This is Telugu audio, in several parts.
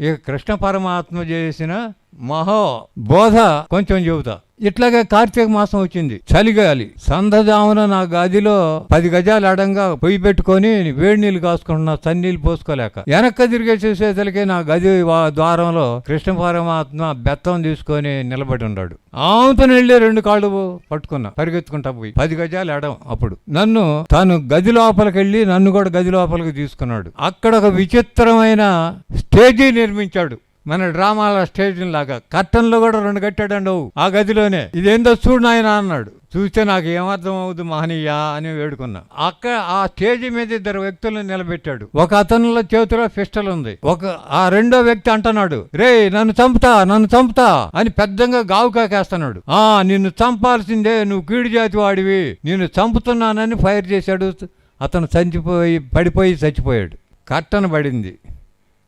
ఇక కృష్ణ పరమాత్మ చేసిన మహో బోధ కొంచెం చెబుతా. ఇట్లాగే కార్తీక మాసం వచ్చింది. చలిగాలి. సందజామున నా గదిలో పది గజాలు అడంగా పొయ్యి పెట్టుకొని వేడి నీళ్ళు కాసుకుంటున్నా సన్నీళ్ళు పోసుకోలేక. వెనక్క తిరిగే చూసేసరికి నా గది ద్వారంలో కృష్ణ పరమాత్మ బెత్తం తీసుకొని నిలబడి ఉన్నాడు. ఆమెతో వెళ్ళి రెండు కాళ్ళు పట్టుకున్నా. పరిగెత్తుకుంటా పోయి. పది గజాలు ఎడం అప్పుడు. నన్ను తాను గది లోపలికి వెళ్ళి నన్ను కూడా గది లోపలికి తీసుకున్నాడు. అక్కడ ఒక విచిత్రమైన స్టేజీ నిర్మించాడు. మన డ్రామాల స్టేజ్ లాగా. కర్టన్లో కూడా రెండు కట్టాడండి ఆ గదిలోనే. ఇదేందో చూడు నాయన అన్నాడు. చూస్తే నాకు ఏమర్థం అవుతుంది మహనీయ అని వేడుకున్నా. అక్కడ ఆ స్టేజ్ మీద ఇద్దరు వ్యక్తులను నిలబెట్టాడు. ఒక అతనిలో చేతిలో పిస్టల్ ఉంది. ఒక ఆ రెండో వ్యక్తి అంటున్నాడు రే నన్ను చంపుతా నన్ను చంపుతా అని పెద్దంగా గావు కాకేస్తున్నాడు. ఆ నిన్ను చంపాల్సిందే నువ్వు కీడు జాతి వాడివి. నిన్ను చంపుతున్నానని ఫైర్ చేశాడు. అతను చచ్చిపోయి పడిపోయి చచ్చిపోయాడు. కట్టన పడింది.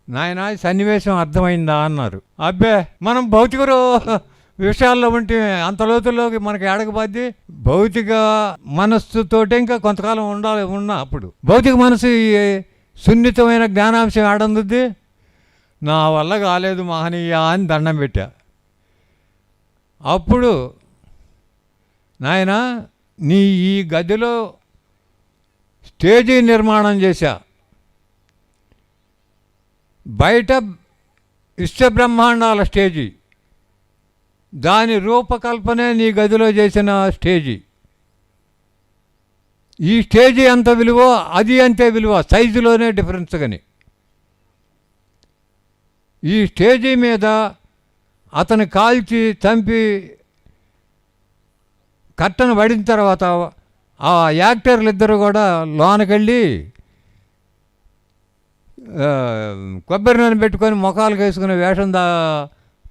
నాయన సన్నివేశం అర్థమైందా అన్నారు. అబ్బే మనం భౌతిక విషయాల్లో ఉంటే అంత లోతుల్లోకి మనకి ఎడగబాద్ది భౌతిక మనస్సుతోటే ఇంకా కొంతకాలం ఉండాలి ఉన్నా అప్పుడు. భౌతిక మనసు సున్నితమైన జ్ఞానాంశం ఆడందుద్ది నా వల్ల కాలేదు మహనీయ అని దండం పెట్టా. అప్పుడు నాయన నీ ఈ గదిలో స్టేజీ నిర్మాణం చేశా. బయట విశ్వబ్రహ్మాండాల స్టేజీ. దాని రూపకల్పనే నీ గదిలో చేసిన స్టేజీ. ఈ స్టేజీ ఎంత విలువ అది అంతే విలువ సైజులోనే డిఫరెన్స్ కానీ ఈ స్టేజీ మీద అతను కాల్చి చంపి కట్టను పడిన తర్వాత ఆ యాక్టర్లు ఇద్దరు కూడా లోనకెళ్ళి కొబ్బరి నూనె పెట్టుకొని ముఖాలు వేసుకుని వేషం దా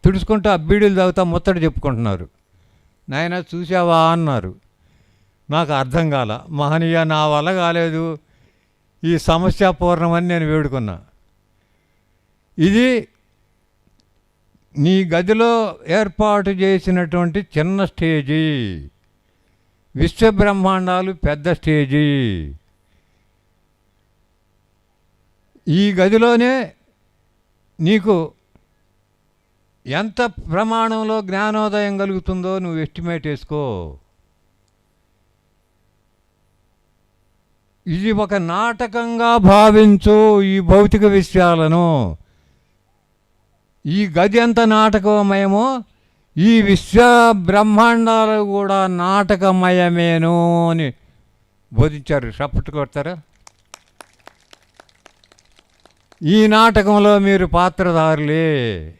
తుడుచుకుంటూ ఆ బీడీలు తాగుతా ముత్తడి చెప్పుకుంటున్నారు. నాయన చూసావా అన్నారు. నాకు అర్థం కాల మహనీయ నా వల్ల కాలేదు. ఈ సమస్య పూర్ణమని నేను వేడుకున్నా. ఇది నీ గదిలో ఏర్పాటు చేసినటువంటి చిన్న స్టేజీ. విశ్వబ్రహ్మాండాలు పెద్ద స్టేజీ. ఈ గదిలోనే నీకు ఎంత ప్రమాణంలో జ్ఞానోదయం కలుగుతుందో నువ్వు ఎస్టిమేట్ వేసుకో ఇది ఒక నాటకంగా భావించు ఈ భౌతిక విషయాలను ఈ గది ఎంత నాటకమయమో ఈ విశ్వ బ్రహ్మాండాలు కూడా నాటకమయమేను అని బోధించారు. చప్పట్లు కొడతారా ఈ నాటకంలో మీరు పాత్రధారులే.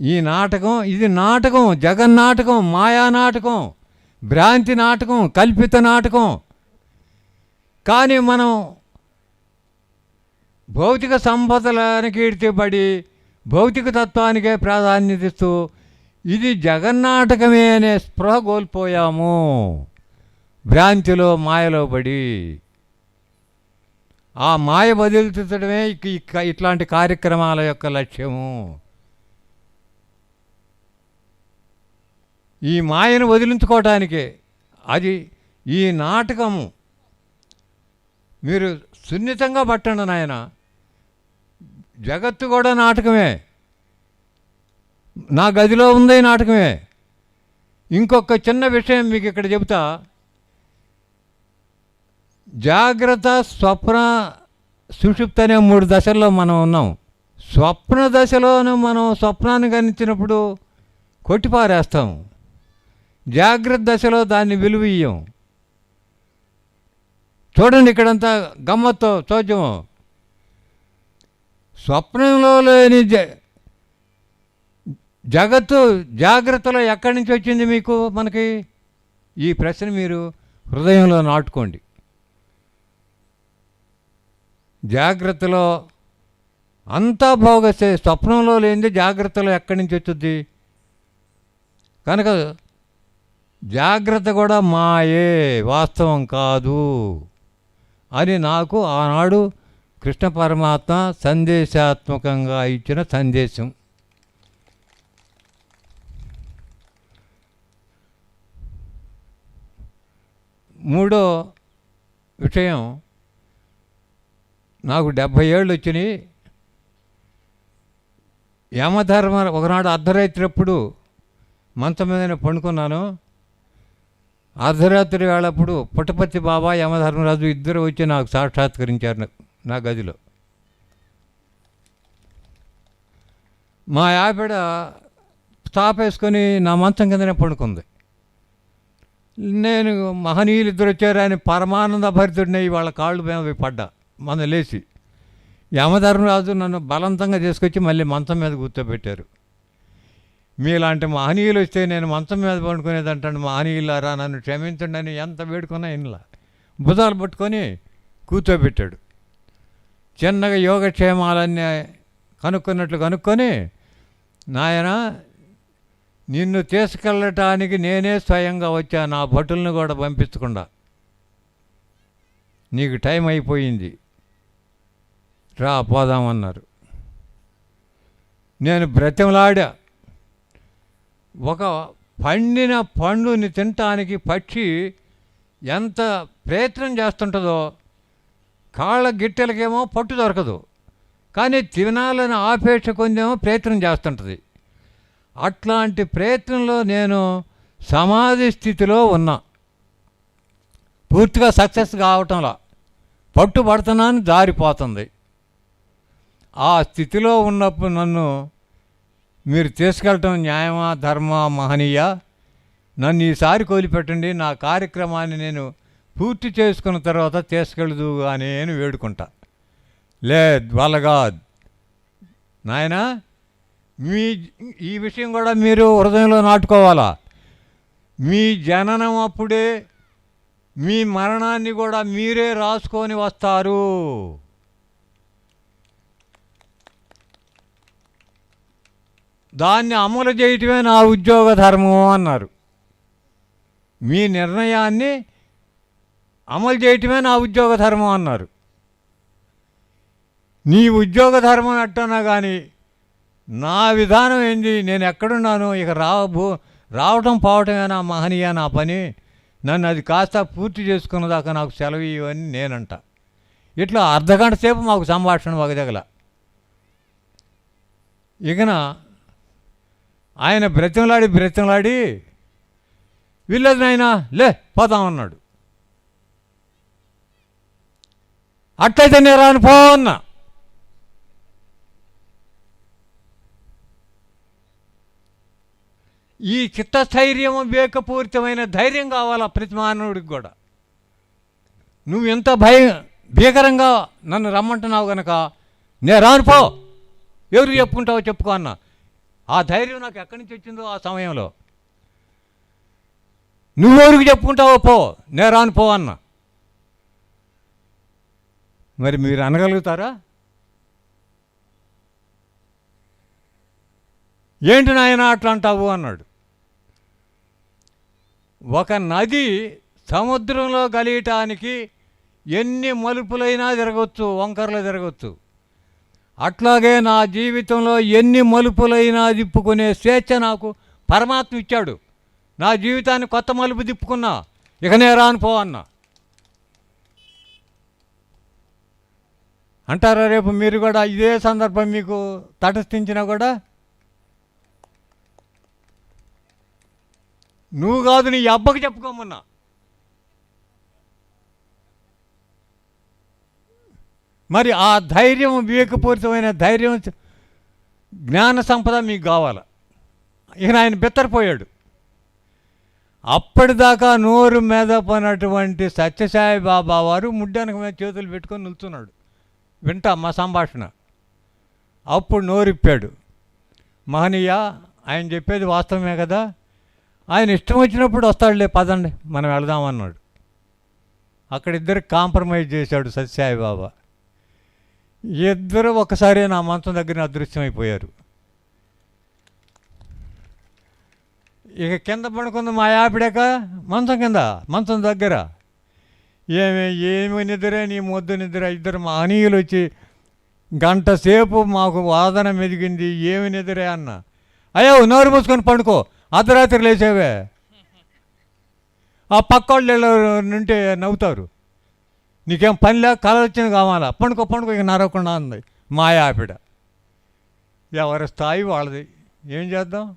ఈ నాటకం ఇది నాటకం జగన్నాటకం మాయా నాటకం భ్రాంతి నాటకం కల్పిత నాటకం. కానీ మనం భౌతిక సంపదలకి ఈడ్చిపడి భౌతిక తత్వానికే ప్రాధాన్యత ఇస్తూ ఇది జగన్నాటకమే అనే స్పృహ కోల్పోయాము. భ్రాంతిలో మాయలో పడి. ఆ మాయ వదిలించడమే ఇట్లాంటి కార్యక్రమాల యొక్క లక్ష్యము. ఈ మాయను వదిలించుకోవటానికే అది ఈ నాటకము. మీరు సున్నితంగా పట్టండి నాయన. జగత్తు కూడా నాటకమే. నా గదిలో ఉంది నాటకమే. ఇంకొక చిన్న విషయం మీకు ఇక్కడ చెబుతా. జాగ్రత్త స్వప్న సుషుప్త అనే మూడు దశల్లో మనం ఉన్నాం. స్వప్న దశలోనే మనం స్వప్నాన్ని గణించినప్పుడు కొట్టిపారేస్తాం. జాగ్రత్త దశలో దాన్ని విలువ ఇయ్యం. చూడండి ఇక్కడంతా గమ్మత్తో చోద్యము స్వప్నంలో లేని జ జగత్తు జాగ్రత్తలో ఎక్కడి నుంచి వచ్చింది మీకు? మనకి ఈ ప్రశ్న మీరు హృదయంలో నాటుకోండి. జాగ్రత్తలో అంతా భోగస్తే స్వప్నంలో లేనిది జాగ్రత్తలో ఎక్కడి నుంచి వచ్చుద్ది? కనుక జాగ్రత్త కూడా మాయే వాస్తవం కాదు అని నాకు ఆనాడు కృష్ణ పరమాత్మ సందేశాత్మకంగా ఇచ్చిన సందేశం. మూడో విషయం నాకు డెబ్భై ఏళ్ళు వచ్చినాయి. యమధర్మ ఒకనాడు అర్ధరాత్రి అప్పుడు మంచం మీదనే పండుకున్నాను. అర్ధరాత్రి వేళప్పుడు పుట్టపర్తి బాబా యమధర్మరాజు ఇద్దరు వచ్చి నాకు సాక్షాత్కరించారు నా- గదిలో. మా ఆవిడ తాపేసుకొని వేసుకొని నా మంచం కిందనే పండుకుంది. నేను మహనీయులు ఇద్దరు వచ్చారు ఆయన పరమానంద భరితుడిని వాళ్ళ కాళ్ళు మేము పడ్డా. మన లేచి యమధర్మరాజు నన్ను బలవంతంగా తీసుకొచ్చి మళ్ళీ మంచం మీద కూర్చోబెట్టారు. మీలాంటి మహనీయులు వస్తే నేను మంచం మీద పండుకునేది అంటాను. మహనీయులారా నన్ను క్షమించండి అని ఎంత వేడుకున్నా ఇన్లా భుజాలు పట్టుకొని కూర్చోబెట్టాడు. చిన్నగా యోగక్షేమాలన్నీ కనుక్కున్నట్లు కనుక్కొని నాయన నిన్ను తీసుకెళ్ళటానికి నేనే స్వయంగా వచ్చా. నా భటులను కూడా పంపించకుండా. నీకు టైం అయిపోయింది. రా పోదామన్నారు నేను బ్రతిమలాడా. ఒక పండిన పండుని తినటానికి పక్షి ఎంత ప్రయత్నం చేస్తుంటుందో కాళ్ళ గిట్టెలకేమో పట్టు దొరకదు. కానీ తినాలని ఆపేక్ష కొందేమో ప్రయత్నం చేస్తుంటుంది. అట్లాంటి ప్రయత్నంలో నేను సమాధి స్థితిలో ఉన్నా. పూర్తిగా సక్సెస్ కావటంలా. పట్టుబడుతున్నాను జారిపోతుంది ఆ స్థితిలో ఉన్నప్పుడు నన్ను మీరు తీసుకెళ్ళటం న్యాయమా ధర్మ మహనీయ? నన్ను ఈసారి కోలిపెట్టండి నా కార్యక్రమాన్ని నేను పూర్తి చేసుకున్న తర్వాత తీసుకెళ్ళదు అని నేను వేడుకుంటా. లేదు వాళ్ళగాద్ నాయనా మీ ఈ విషయం కూడా మీరు హృదయంలో నాటుకోవాలా? మీ జననం అప్పుడే మీ మరణాన్ని కూడా మీరే రాసుకొని వస్తారు. దాన్ని అమలు చేయటమే నా ఉద్యోగ ధర్మం అన్నారు. మీ నిర్ణయాన్ని అమలు చేయటమే నా ఉద్యోగ ధర్మం అన్నారు. నీ ఉద్యోగ ధర్మం అట్టన్నా కానీ నా విధానం ఏంది? నేను ఎక్కడున్నాను? ఇక రాబో రావటం పోవటమే నా మహనీయ నా పని. నన్ను అది కాస్త పూర్తి చేసుకున్న దాకా నాకు సెలవు ఇవని నేనంట. ఇట్లా అర్ధగంట సేపు మాకు సంభాషణ ఒక దగ్గర ఇకన ఆయన బ్రతిమలాడి బ్రతిమలాడి వీళ్ళది నాయన లే పోదామన్నాడు అట్లయితే నేను రాను పో అన్నా. ఈ చిత్తస్థైర్యం వివేకపూరితమైన ధైర్యం కావాలా ప్రతి మానవుడికి కూడా? నువ్వు ఎంత భయం భీకరంగా నన్ను రమ్మంటున్నావు గనక నేను రానుపో ఎవరు చెప్పుకుంటావో చెప్పుకో అన్నా. ఆ ధైర్యం నాకు ఎక్కడి నుంచి వచ్చిందో ఆ సమయంలో. నువ్వెవరికి చెప్పుకుంటావో పో నేరాను పో అన్న. మరి మీరు అనగలుగుతారా? ఏంటి నాయన అట్లా అంటావు అన్నాడు. ఒక నది సముద్రంలో కలియటానికి ఎన్ని మలుపులైనా జరగవచ్చు వంకరలు జరగవచ్చు అట్లాగే నా జీవితంలో ఎన్ని మలుపులైనా తిప్పుకునే స్వేచ్ఛ నాకు పరమాత్మ ఇచ్చాడు. నా జీవితాన్ని కొత్త మలుపు తిప్పుకున్నా. ఇక నేను పో అన్నా. అంటారా రేపు మీరు కూడా ఇదే సందర్భం మీకు తటస్థించినా కూడా? నువ్వు కాదు నీ అబ్బకు చెప్పుకోమన్నా. మరి ఆ ధైర్యం వివేకపూరితమైన ధైర్యం జ్ఞాన సంపద మీకు కావాల. ఇక ఆయన బెత్తరపోయాడు. అప్పటిదాకా నోరు మీద పోయినటువంటి సత్యసాయి బాబా వారు ముడ్డానికి మీద చేతులు పెట్టుకొని నిల్చున్నాడు. వింటా మా సంభాషణ. అప్పుడు నోరిప్పాడు మహనీయ ఆయన చెప్పేది వాస్తవమే కదా? ఆయన ఇష్టం వచ్చినప్పుడు వస్తాడులే పదండి మనం వెళదామన్నాడు అక్కడ ఇద్దరు కాంప్రమైజ్ చేశాడు సత్యసాయి బాబా. ఇద్దరు ఒకసారి నా మంచం దగ్గర అదృశ్యమైపోయారు. ఇక కింద పడుకుంది మా ఆపిడాక మంచం కింద మంచం దగ్గర. ఏమి ఏమి నిద్ర నీ మొద్దు నిద్ర. ఇద్దరు మా అనీయులు వచ్చి గంట సేపు మాకు వాదన మెదిగింది ఏమి నిద్రే? అన్న. అయ్యో నోరు మూసుకొని పండుకో అర్ధరాత్రి లేచేవే. ఆ పక్క వాళ్ళు నుంటే నవ్వుతారు. నీకేం పని లేక కళ కావాలా? పండుకో పండుకో ఇక నరవకుండా ఉంది. మాయా ఆపిడ. ఎవరి స్థాయి వాళ్ళది. ఏం చేద్దాం?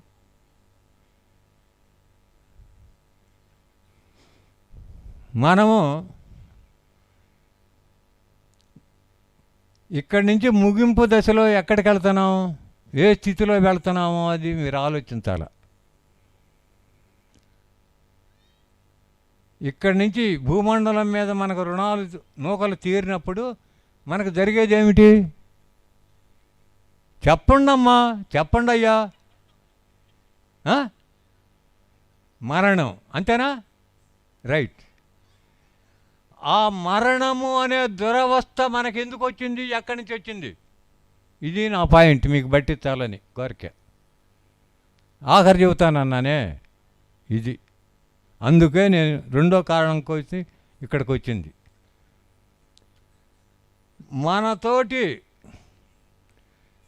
మనము ఇక్కడి నుంచి ముగింపు దశలో ఎక్కడికి వెళ్తున్నాం? ఏ స్థితిలో వెళ్తున్నామో అది మీరు ఆలోచించాల? ఇక్కడి నుంచి భూమండలం మీద మనకు రుణాలు నూకలు తీరినప్పుడు మనకు జరిగేది ఏమిటి? చెప్పండి అమ్మా చెప్పండి అయ్యా. మరణం అంతేనా? రైట్. ఆ మరణము అనే దురవస్థ మనకెందుకు వచ్చింది? ఎక్కడి నుంచి వచ్చింది? ఇది నా పాయింట్ మీకు బట్టి పట్టించాలని కోరిక. ఆఖరి చెబుతానన్నానే ఇది. అందుకే నేను రెండో కారణం కోసం ఇక్కడికి వచ్చింది మనతోటి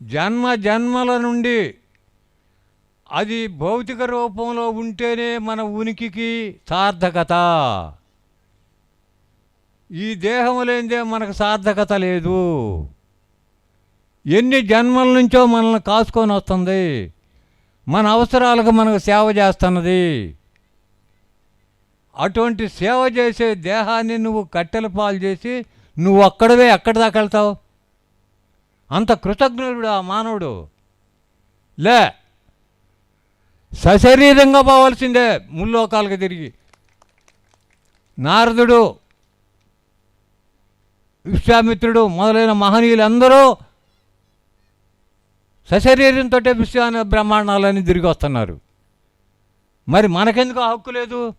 జన్మ జన్మల నుండి అది భౌతిక రూపంలో ఉంటేనే మన ఉనికికి సార్థకత. ఈ దేహం లేనిదే మనకు సార్థకత లేదు. ఎన్ని జన్మల నుంచో మనల్ని కాసుకొని వస్తుంది. మన అవసరాలకు మనకు సేవ చేస్తున్నది. అటువంటి సేవ చేసే దేహాన్ని నువ్వు కట్టెల పాలు చేసి నువ్వు అక్కడవే ఎక్కడ దాకా వెళ్తావు? అంత కృతజ్ఞుడు ఆ మానవుడు. లే సశరీరంగా పోవాల్సిందే ముల్లోకాలకు తిరిగి. నారదుడు విశ్వామిత్రుడు మొదలైన మహనీయులందరూ సశరీరంతో విశ్వాన బ్రహ్మాండాలని తిరిగి వస్తున్నారు. మరి మనకెందుకు హక్కు లేదు?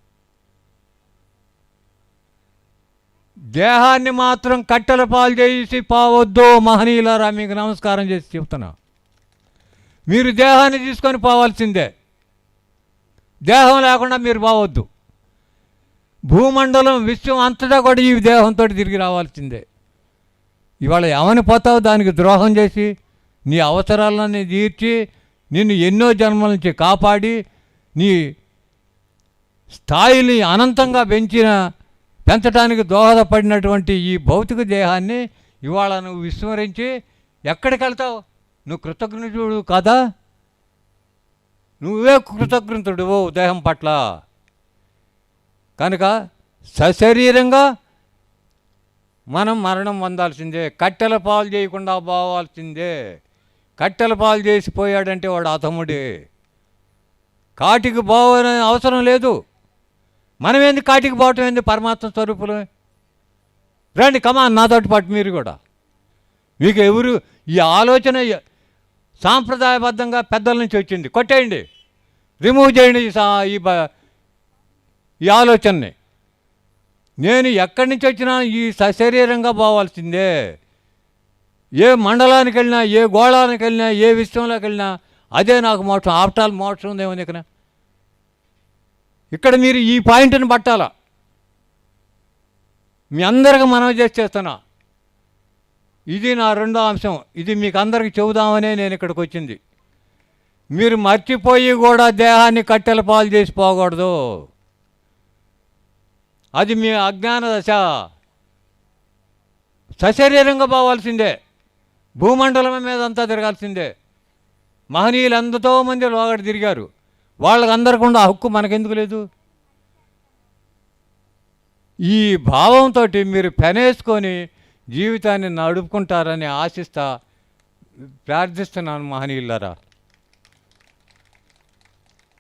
దేహాన్ని మాత్రం కట్టెల పాలు చేసి పోవద్దు మహనీయులారా మీకు నమస్కారం చేసి చెప్తున్నా. మీరు దేహాన్ని తీసుకొని పోవాల్సిందే. దేహం లేకుండా మీరు పోవద్దు. భూమండలం విశ్వం అంతటా కూడా ఈ దేహంతో తిరిగి రావాల్సిందే. ఇవాళ ఏమని పోతావు? దానికి ద్రోహం చేసి నీ అవసరాలన్నీ తీర్చి నిన్ను ఎన్నో జన్మల నుంచి కాపాడి నీ స్థాయిని అనంతంగా పెంచిన పెంచడానికి దోహదపడినటువంటి ఈ భౌతిక దేహాన్ని ఇవాళ నువ్వు విస్మరించి ఎక్కడికి వెళ్తావు? నువ్వు కృతజ్ఞుడు కాదా? నువ్వే కృతజ్ఞతుడు దేహం పట్ల. కనుక సశరీరంగా మనం మరణం పొందాల్సిందే. కట్టెల పాలు చేయకుండా పోవాల్సిందే. కట్టెల పాలు చేసిపోయాడంటే వాడు అతముడే కాటికి పోవని అవసరం లేదు. మనం ఏంది కాటికి పోవటం ఏంది పరమాత్మ స్వరూపులు? రండి కమా నాతోటి పాటు మీరు కూడా. మీకు ఎవరు ఈ ఆలోచన సాంప్రదాయబద్ధంగా పెద్దల నుంచి వచ్చింది. కొట్టేయండి. రిమూవ్ చేయండి ఈ సా- ఈ ఈ ఆలోచనని. నేను ఎక్కడి నుంచి వచ్చినా ఈ సశరీరంగా పోవాల్సిందే. ఏ మండలానికి వెళ్ళినా ఏ గోళానికి వెళ్ళినా ఏ విశ్వంలోకి వెళ్ళినా అదే నాకు మోక్షం. ఆఫ్టాల్ మోక్షం ఉందేమో ఇక్కడ ఇక్కడ మీరు ఈ పాయింట్ని పట్టాలా? మీ అందరికి మనవి చేసి చేస్తున్నా. ఇది నా రెండో అంశం. ఇది మీకు అందరికి చెబుదామనే నేను ఇక్కడికి వచ్చింది. మీరు మర్చిపోయి కూడా దేహాన్ని కట్టెల పాలు చేసి పోకూడదు. అది మీ అజ్ఞాన దశ. సశరీరంగా పోవాల్సిందే. భూమండలం మీద అంతా తిరగాల్సిందే. మహనీయులు ఎంతో మంది లోగడ తిరిగారు. వాళ్ళకి అందరికీ ఉన్న హక్కు మనకెందుకు లేదు? ఈ భావంతో మీరు పెనేసుకొని జీవితాన్ని నడుపుకుంటారని ఆశిస్తా ప్రార్థిస్తున్నాను మహనీయులారా.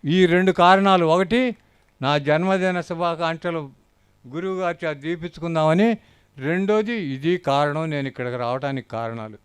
ఈ రెండు కారణాలు ఒకటి నా జన్మదిన శుభాకాంక్షలు గురువుగారి దీపించుకుందామని రెండోది ఇది కారణం నేను ఇక్కడికి రావడానికి కారణాలు.